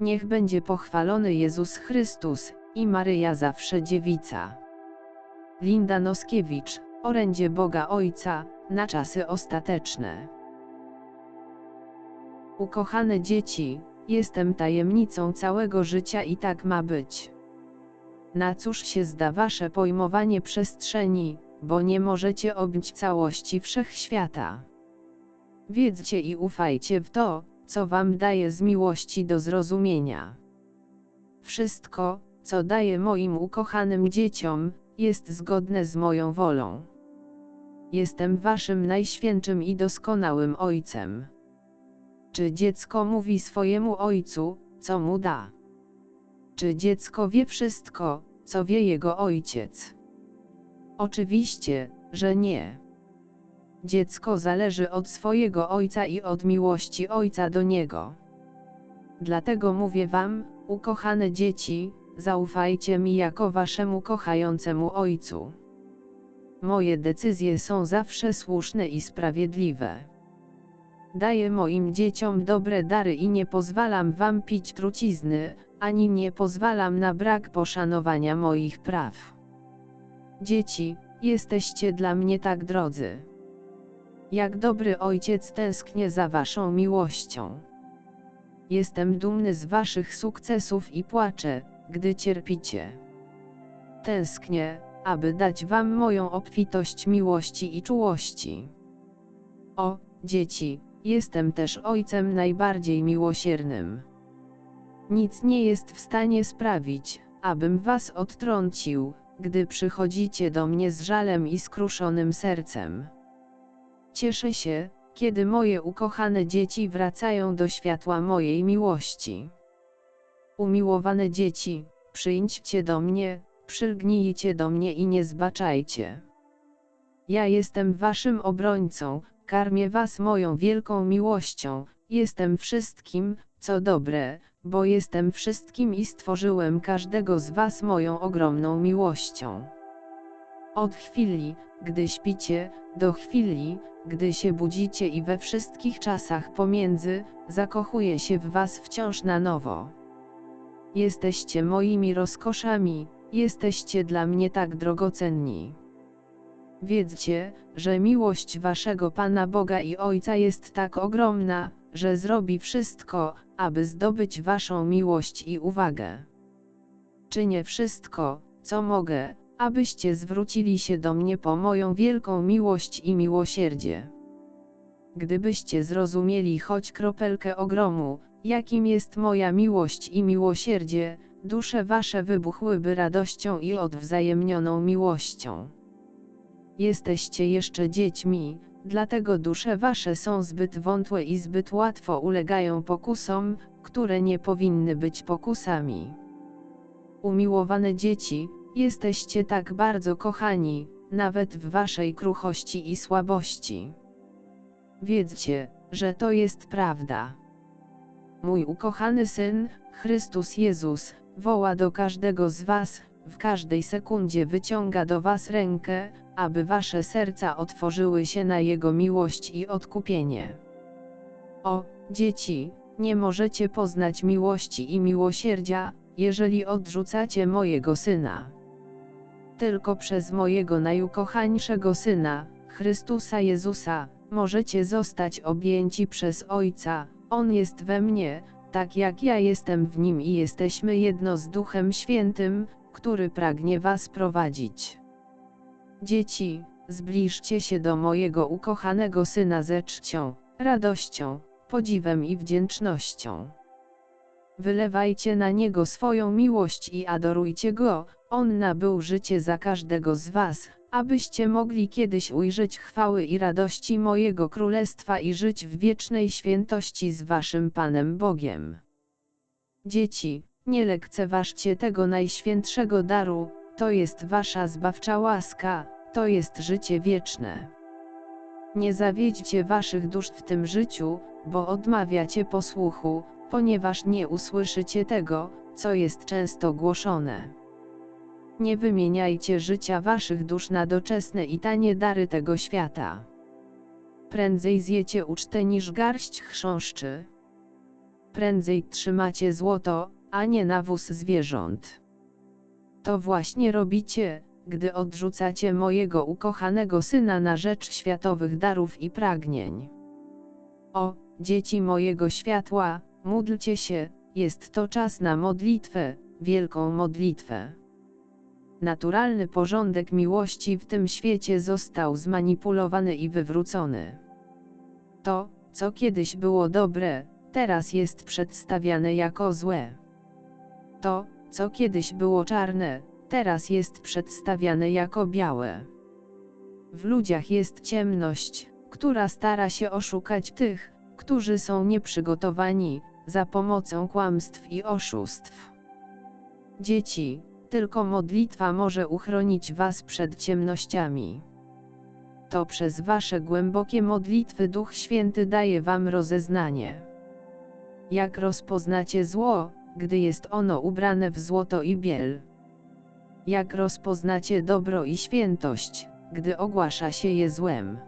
Niech będzie pochwalony Jezus Chrystus i Maryja zawsze dziewica. Linda Noskiewicz, orędzie Boga Ojca, na czasy ostateczne. Ukochane dzieci, jestem tajemnicą całego życia i tak ma być. Na cóż się zda wasze pojmowanie przestrzeni, bo nie możecie objąć całości wszechświata. Wiedzcie i ufajcie w to, co wam daje z miłości do zrozumienia. Wszystko, co daję moim ukochanym dzieciom, jest zgodne z moją wolą. Jestem waszym najświętszym i doskonałym ojcem. Czy dziecko mówi swojemu ojcu, co mu da? Czy dziecko wie wszystko, co wie jego ojciec? Oczywiście, że nie. Dziecko zależy od swojego ojca i od miłości ojca do niego. Dlatego mówię wam, ukochane dzieci, zaufajcie mi jako waszemu kochającemu ojcu. Moje decyzje są zawsze słuszne i sprawiedliwe. Daję moim dzieciom dobre dary i nie pozwalam wam pić trucizny, ani nie pozwalam na brak poszanowania moich praw. Dzieci, jesteście dla mnie tak drodzy. Jak dobry ojciec tęsknię za waszą miłością. Jestem dumny z waszych sukcesów i płaczę, gdy cierpicie. Tęsknię, aby dać wam moją obfitość miłości i czułości. O, dzieci, jestem też ojcem najbardziej miłosiernym. Nic nie jest w stanie sprawić, abym was odtrącił, gdy przychodzicie do mnie z żalem i skruszonym sercem. Cieszę się, kiedy moje ukochane dzieci wracają do światła mojej miłości. Umiłowane dzieci, przyjdźcie do mnie, przylgnijcie do mnie i nie zbaczajcie. Ja jestem waszym obrońcą, karmię was moją wielką miłością, jestem wszystkim, co dobre, bo jestem wszystkim i stworzyłem każdego z was moją ogromną miłością. Od chwili, gdy śpicie, do chwili, gdy się budzicie i we wszystkich czasach pomiędzy, zakochuję się w was wciąż na nowo. Jesteście moimi rozkoszami, jesteście dla mnie tak drogocenni. Wiedzcie, że miłość waszego Pana Boga i Ojca jest tak ogromna, że zrobi wszystko, aby zdobyć waszą miłość i uwagę. Czynię wszystko, co mogę, abyście zwrócili się do mnie po moją wielką miłość i miłosierdzie. Gdybyście zrozumieli choć kropelkę ogromu, jakim jest moja miłość i miłosierdzie, dusze wasze wybuchłyby radością i odwzajemnioną miłością. Jesteście jeszcze dziećmi, dlatego dusze wasze są zbyt wątłe i zbyt łatwo ulegają pokusom, które nie powinny być pokusami. Umiłowane dzieci, Jesteście tak bardzo kochani, nawet w waszej kruchości i słabości. Wiedzcie, że to jest prawda. Mój ukochany Syn, Chrystus Jezus, woła do każdego z was, w każdej sekundzie wyciąga do was rękę, aby wasze serca otworzyły się na Jego miłość i odkupienie. O, dzieci, nie możecie poznać miłości i miłosierdzia, jeżeli odrzucacie mojego Syna tylko przez mojego najukochańszego Syna, Chrystusa Jezusa, możecie zostać objęci przez Ojca, On jest we mnie, tak jak ja jestem w Nim i jesteśmy jedno z Duchem Świętym, który pragnie was prowadzić. Dzieci, zbliżcie się do mojego ukochanego Syna ze czcią, radością, podziwem i wdzięcznością. Wylewajcie na Niego swoją miłość i adorujcie Go, On nabył życie za każdego z was, abyście mogli kiedyś ujrzeć chwały i radości mojego królestwa i żyć w wiecznej świętości z waszym Panem Bogiem. Dzieci, nie lekceważcie tego najświętszego daru, to jest wasza zbawcza łaska, to jest życie wieczne. Nie zawiedźcie waszych dusz w tym życiu, bo odmawiacie posłuchu, ponieważ nie usłyszycie tego, co jest często głoszone. Nie wymieniajcie życia waszych dusz na doczesne i tanie dary tego świata. Prędzej zjecie ucztę niż garść chrząszczy. prędzej trzymacie złoto, a nie nawóz zwierząt. To właśnie robicie, gdy odrzucacie mojego ukochanego syna na rzecz światowych darów i pragnień. O, dzieci mojego światła, módlcie się, jest to czas na modlitwę, wielką modlitwę. Naturalny porządek miłości w tym świecie został zmanipulowany i wywrócony. To, co kiedyś było dobre, teraz jest przedstawiane jako złe. To, co kiedyś było czarne, teraz jest przedstawiane jako białe. W ludziach jest ciemność, która stara się oszukać tych, którzy są nieprzygotowani, za pomocą kłamstw i oszustw. Dzieci, tylko modlitwa może uchronić Was przed ciemnościami. To przez Wasze głębokie modlitwy Duch Święty daje Wam rozeznanie. Jak rozpoznacie zło, gdy jest ono ubrane w złoto i biel? Jak rozpoznacie dobro i świętość, gdy ogłasza się je złem?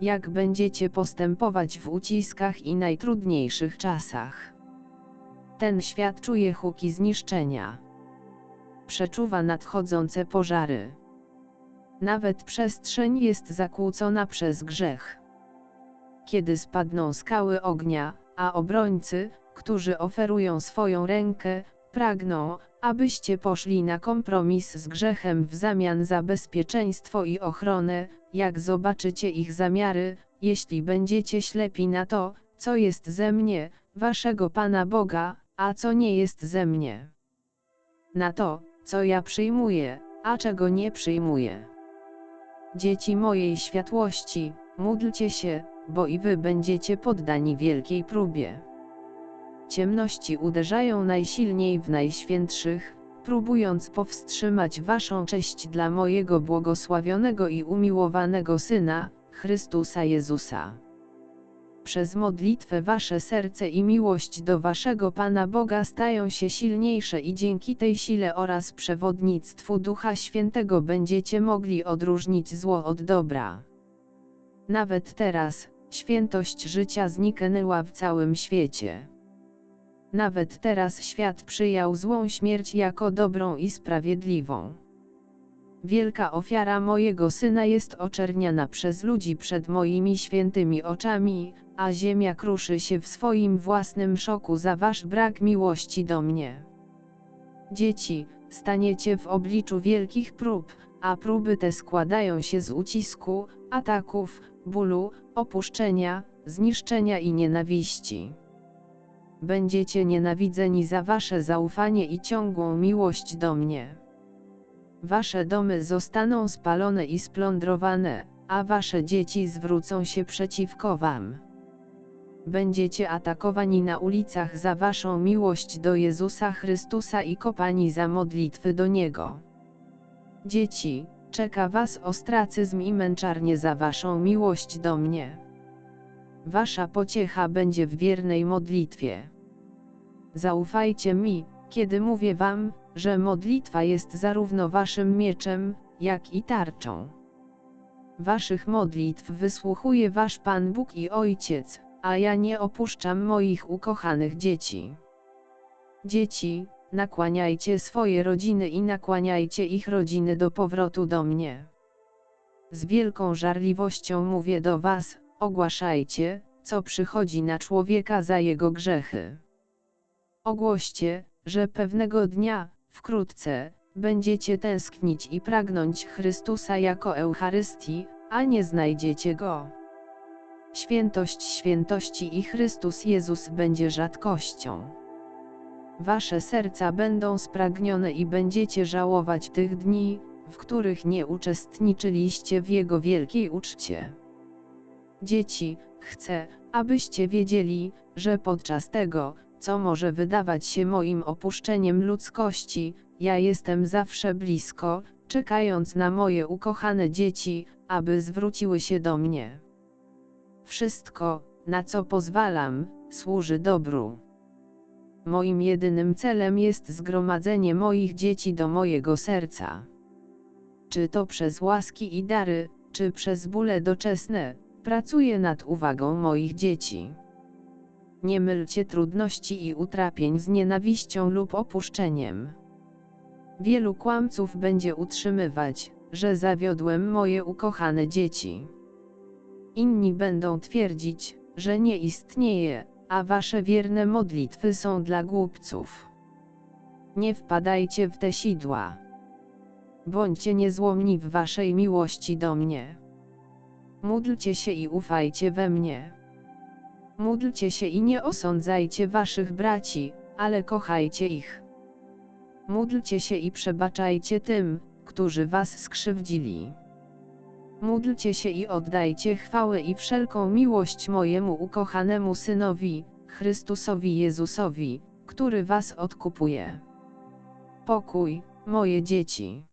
Jak będziecie postępować w uciskach i najtrudniejszych czasach? Ten świat czuje huki zniszczenia. Przeczuwa nadchodzące pożary. Nawet przestrzeń jest zakłócona przez grzech. Kiedy spadną skały ognia, a obrońcy, którzy oferują swoją rękę, pragną, abyście poszli na kompromis z grzechem w zamian za bezpieczeństwo i ochronę, jak zobaczycie ich zamiary, jeśli będziecie ślepi na to, co jest ze mnie, waszego Pana Boga, a co nie jest ze mnie. Na to, co ja przyjmuję, a czego nie przyjmuję. Dzieci mojej światłości, módlcie się, bo i wy będziecie poddani wielkiej próbie. Ciemności uderzają najsilniej w najświętszych, próbując powstrzymać waszą cześć dla mojego błogosławionego i umiłowanego Syna, Chrystusa Jezusa. Przez modlitwę wasze serce i miłość do waszego Pana Boga stają się silniejsze i dzięki tej sile oraz przewodnictwu Ducha Świętego będziecie mogli odróżnić zło od dobra. Nawet teraz, świętość życia zniknęła w całym świecie. Nawet teraz świat przyjął złą śmierć jako dobrą i sprawiedliwą. Wielka ofiara mojego syna jest oczerniana przez ludzi przed moimi świętymi oczami, a ziemia kruszy się w swoim własnym szoku za wasz brak miłości do mnie. Dzieci, staniecie w obliczu wielkich prób, a próby te składają się z ucisku, ataków, bólu, opuszczenia, zniszczenia i nienawiści. Będziecie nienawidzeni za wasze zaufanie i ciągłą miłość do mnie. Wasze domy zostaną spalone i splądrowane, a wasze dzieci zwrócą się przeciwko wam. Będziecie atakowani na ulicach za waszą miłość do Jezusa Chrystusa i kopani za modlitwy do Niego. Dzieci, czeka was ostracyzm i męczarnie za waszą miłość do mnie. Wasza pociecha będzie w wiernej modlitwie. Zaufajcie mi, kiedy mówię wam, że modlitwa jest zarówno waszym mieczem, jak i tarczą. Waszych modlitw wysłuchuje wasz Pan Bóg i Ojciec, a ja nie opuszczam moich ukochanych dzieci. Dzieci, nakłaniajcie swoje rodziny i nakłaniajcie ich rodziny do powrotu do mnie. Z wielką żarliwością mówię do was, ogłaszajcie, co przychodzi na człowieka za jego grzechy. Ogłoście, że pewnego dnia, wkrótce, będziecie tęsknić i pragnąć Chrystusa jako Eucharystii, a nie znajdziecie Go. Świętość świętości i Chrystus Jezus będzie rzadkością. Wasze serca będą spragnione i będziecie żałować tych dni, w których nie uczestniczyliście w Jego wielkiej uczcie. Dzieci, chcę, abyście wiedzieli, że podczas tego, co może wydawać się moim opuszczeniem ludzkości, ja jestem zawsze blisko, czekając na moje ukochane dzieci, aby zwróciły się do mnie. Wszystko, na co pozwalam, służy dobru. Moim jedynym celem jest zgromadzenie moich dzieci do mojego serca. Czy to przez łaski i dary, czy przez bóle doczesne, pracuję nad uwagą moich dzieci. Nie mylcie trudności i utrapień z nienawiścią lub opuszczeniem. Wielu kłamców będzie utrzymywać, że zawiodłem moje ukochane dzieci. Inni będą twierdzić, że nie istnieje, a wasze wierne modlitwy są dla głupców. Nie wpadajcie w te sidła. Bądźcie niezłomni w waszej miłości do mnie. Módlcie się i ufajcie we mnie. Módlcie się i nie osądzajcie waszych braci, ale kochajcie ich. Módlcie się i przebaczajcie tym, którzy was skrzywdzili. Módlcie się i oddajcie chwałę i wszelką miłość mojemu ukochanemu Synowi, Chrystusowi Jezusowi, który was odkupuje. Pokój, moje dzieci.